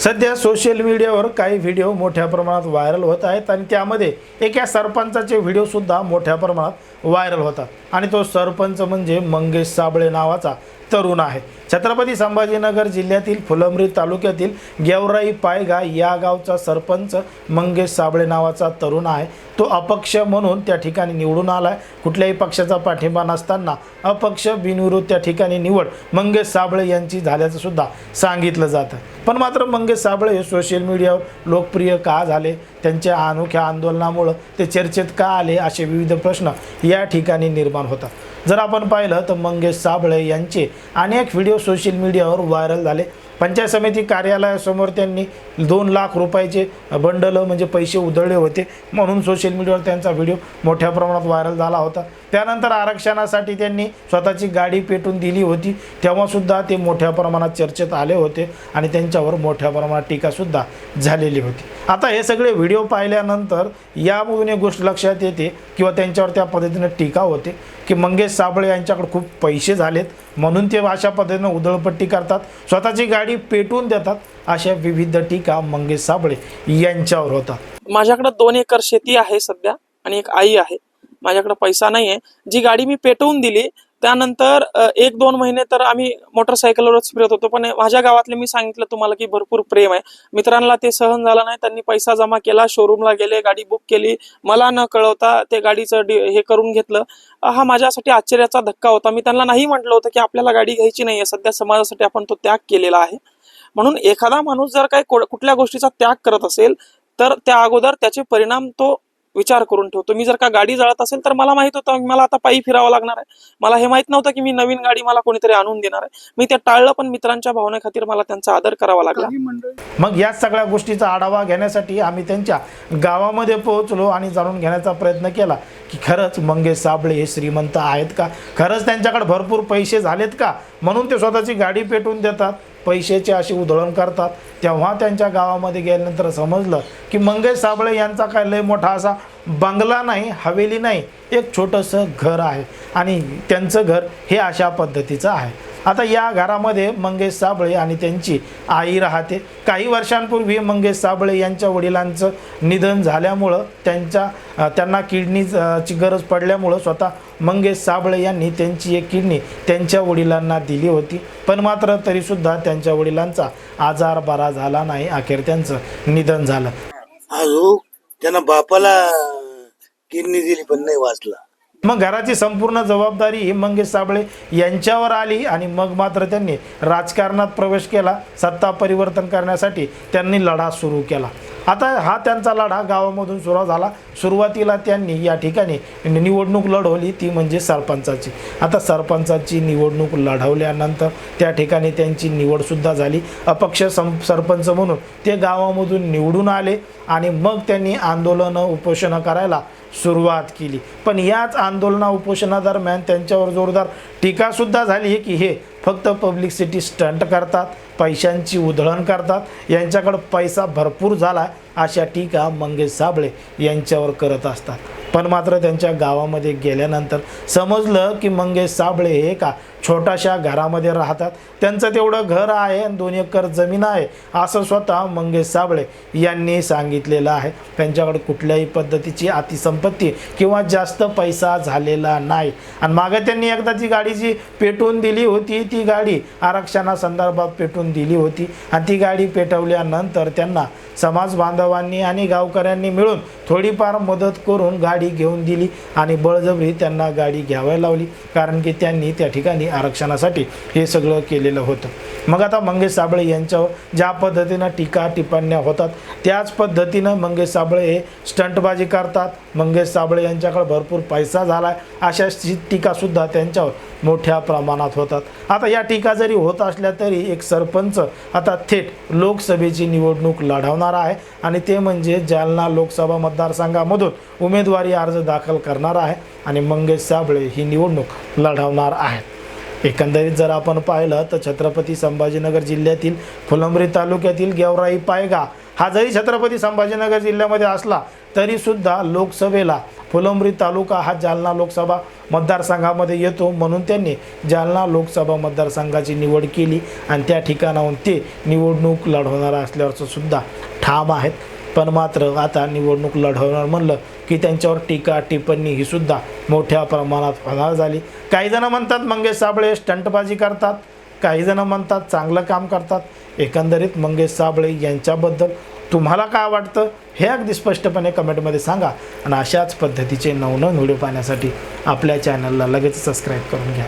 सध्या सोशल मीडियावर काही व्हिडिओ मोठ्या प्रमाणात व्हायरल होत आहेत आणि त्यामध्ये एका सरपंचाचे व्हिडिओसुद्धा मोठ्या प्रमाणात व्हायरल होतात. आणि तो सरपंच म्हणजे मंगेश साबळे नावाचा तरुण आहे. छत्रपती संभाजीनगर जिल्ह्यातील फुलंब्री तालुक्यातील गेवराई पायगा या गावचा सरपंच मंगेश साबळे नावाचा तरुण आहे. तो अपक्ष म्हणून त्या ठिकाणी निवडून आला आहे कुठल्याही पक्षाचा पाठिंबा नसताना अपक्ष बिनविरोध त्या ठिकाणी निवड मंगेश साबळे यांची झाल्याचं सुद्धा सांगितलं जातं. पण मात्र मंगेश साबळे हे सोशल मीडियावर लोकप्रिय का झाले? त्यांच्या अनोख्या आंदोलनामुळं ते चर्चेत का आले? असे विविध प्रश्न या ठिकाणी निर्माण होता. जर आपण पाहिलं तर मंगेश साबळे यांचे अनेक व्हिडिओ सोशल मीडियावर व्हायरल झाले. पंचायत समिती कार्यालयासमोर त्यांनी दोन लाख रुपयाचे बंडलं म्हणजे पैसे उधळले होते. म्हणून सोशल मीडियावर त्यांचा व्हिडिओ मोठ्या प्रमाणात व्हायरल झाला होता. त्यानंतर आरक्षणासाठी त्यांनी स्वतःची गाडी पेटून दिली होती. तेव्हासुद्धा ते मोठ्या प्रमाणात चर्चेत आले होते आणि त्यांच्यावर मोठ्या प्रमाणात टीकासुद्धा झालेली होती. आता हे सगळे व्हिडिओ पाहिल्यानंतर यामधून एक गोष्ट लक्षात येते किंवा त्यांच्यावर त्या पद्धतीनं टीका होते की मंगेश साबळे यांच्याकडे खूप पैसे झालेत. म्हणून ते अशा पद्धतीनं उधळपट्टी करतात. स्वतःची गाडी पेटवून देतात अशा विविध टीका मंगेश साबळे यांच्यावर होतात. माझ्याकडे दोन एकर शेती आहे सध्या आणि एक आई आहे. माझ्याकडे पैसा नाही आहे जी गाडी मी पेटवून दिली त्यानंतर एक दोन महिने तर आम्ही मोटरसायकलवरच फिरत होतो. पण माझ्या गावातले मी सांगितलं तुम्हाला की भरपूर प्रेम आहे. मित्रांना ते सहन झालं नाही. त्यांनी पैसा जमा केला शोरूमला गेले गाडी बुक केली. मला न कळवता ते गाडीचं हे करून घेतलं. हा माझ्यासाठी आश्चर्याचा धक्का होता. मी त्यांना नाही म्हटलं होतं की आपल्याला गाडी घ्यायची नाही आहे सध्या समाजासाठी आपण तो त्याग केलेला आहे. म्हणून एखादा माणूस जर काही को- कुठल्या गोष्टीचा त्याग करत असेल तर त्या अगोदर त्याचे परिणाम तो विचार करून ठेवतो मी जर का गाडी जळत असेल तर मला माहीत होतं मला आता पायी फिरावं लागणार आहे. मला हे माहीत नव्हतं की मी नवीन गाडी मला कोणीतरी आणून देणार आहे. मी ते टाळलं पण मित्रांच्या भावनेखातीर मला त्यांचा आदर करावा लागला. मग या सगळ्या गोष्टीचा आढावा घेण्यासाठी आम्ही त्यांच्या गावामध्ये पोहोचलो आणि जाणून घेण्याचा प्रयत्न केला की खरंच मंगेश साबळे हे श्रीमंत आहेत का? खरंच त्यांच्याकडे भरपूर पैसे झालेत का? म्हणून ते स्वतःची गाडी पेटवून देतात पैशाची अशी उधळण करतात. तेव्हा त्यांच्या गावामध्ये गेल्यानंतर समजलं की मंगेश साबळे यांचा काय लय मोठा असा बंगला नाही हवेली नाही एक छोटंसं घर आहे. आणि त्यांचं घर हे अशा पद्धतीचं आहे. आता या घरामध्ये मंगेश साबळे आणि त्यांची आई राहते. काही वर्षांपूर्वी मंगेश साबळे यांच्या वडिलांचं निधन झाल्यामुळं त्यांच्या त्यांना किडनी ची गरज पडल्यामुळं स्वतः मंगेश साबळे यांनी त्यांची एक किडनी त्यांच्या वडिलांना दिली होती. पण मात्र तरीसुद्धा त्यांच्या वडिलांचा आजार बरा झाला नाही. अखेर त्यांचं निधन झालं. अजून हो, त्यानं बापाला किडनी दिली पण नाही वाचला. मग घराची संपूर्ण जबाबदारी ही मंगेश साबळे यांच्यावर आली आणि मग मात्र त्यांनी राजकारणात प्रवेश केला सत्ता परिवर्तन करण्यासाठी त्यांनी लढा सुरू केला. आता हा त्यांचा लढा गावामधून सुरू झाला. सुरुवातीला त्यांनी या ठिकाणी निवडणूक लढवली ती म्हणजे सरपंचाची. आता सरपंचाची निवडणूक लढवल्यानंतर त्या ठिकाणी त्यांची निवडसुद्धा झाली. अपक्ष सं सरपंच म्हणून ते गावामधून निवडून आले आणि मग त्यांनी आंदोलनं उपोषणं करायला सुरुवात केली. पण याच आंदोलना उपोषणादरम्यान त्यांच्यावर जोरदार टीकासुद्धा झाली की हे फक्त पब्लिकसिटी स्टंट करतात पैशांची उधळण करतात. यांच्याकडं पैसा भरपूर झाला अशा टीका मंगेश साबळे यांच्यावर करत असतात. पण मात्र त्यांच्या गावामध्ये गेल्यानंतर समजलं की मंगेश साबळे हे का छोट्याशा घरामध्ये राहतात. त्यांचं तेवढं घर आहे आणि दोन एकर जमीन आहे असं स्वतः मंगेश साबळे यांनी सांगितलेलं आहे. त्यांच्याकडे कुठल्याही पद्धतीची अतिसंपत्ती किंवा जास्त पैसा झालेला नाही. आणि मागे त्यांनी एकदा ती गाडी जी पेटवून दिली होती ती गाडी आरक्षणासंदर्भात पेटवून दिली होती. आणि ती गाडी पेटवल्यानंतर त्यांना समाज बांधवांनी आणि गावकऱ्यांनी मिळून थोडीफार मदत करून गाडी घेऊन दिली आणि बळजबरी त्यांना गाडी घ्यावी लावली. कारण की त्यांनी त्या ठिकाणी आरक्षणासाठी हे सगळं केलेलं होतं. मग आता मंगेश साबळे यांच्यावर ज्या पद्धतीनं टीका टिप्पण्या होतात त्याच पद्धतीनं मंगेश साबळे हे स्टंटबाजी करतात. मंगेश साबळे यांच्याकडे भरपूर पैसा झाला आहे अशा टीकासुद्धा त्यांच्यावर मोठ्या प्रमाणात होतात. आता या टीका जरी होत असल्या तरी एक सरपंच आता थेट लोकसभेची निवडणूक लढवणार आहे आणि ते म्हणजे जालना लोकसभा मतदारसंघामधून उमेदवारी अर्ज दाखल करणार आहे आणि मंगेश साबळे ही निवडणूक लढवणार आहेत. एकंदरीत जर आपण पाहिलं तर छत्रपती संभाजीनगर जिल्ह्यातील फुलंब्री तालुक्यातील गेवराई पायगा हा जरी छत्रपती संभाजीनगर जिल्ह्यामध्ये असला तरीसुद्धा लोकसभेला फुलंब्री तालुका हा जालना लोकसभा मतदारसंघामध्ये येतो. म्हणून त्यांनी जालना लोकसभा मतदारसंघाची निवड केली आणि त्या ठिकाणाहून ते निवडणूक लढवणार असल्यावरचं सुद्धा ठाम आहेत. पण मात्र आता निवडणूक लढवणार म्हणलं की त्यांच्यावर टीका टिप्पणी ही सुद्धा मोठ्या प्रमाणात होणार झाली. काही जण म्हणतात मंगेश साबळे स्टंटबाजी करतात. काही जण म्हणतात चांगलं काम करतात. एकंदरीत मंगेश साबळे यांच्याबद्दल तुम्हाला काय वाटतं हे अगदी स्पष्टपणे कमेंटमध्ये सांगा. आणि अशाच पद्धतीचे नवनवीन व्हिडिओ पाहण्यासाठी आपल्या चॅनलला लगेच सबस्क्राईब करून घ्या.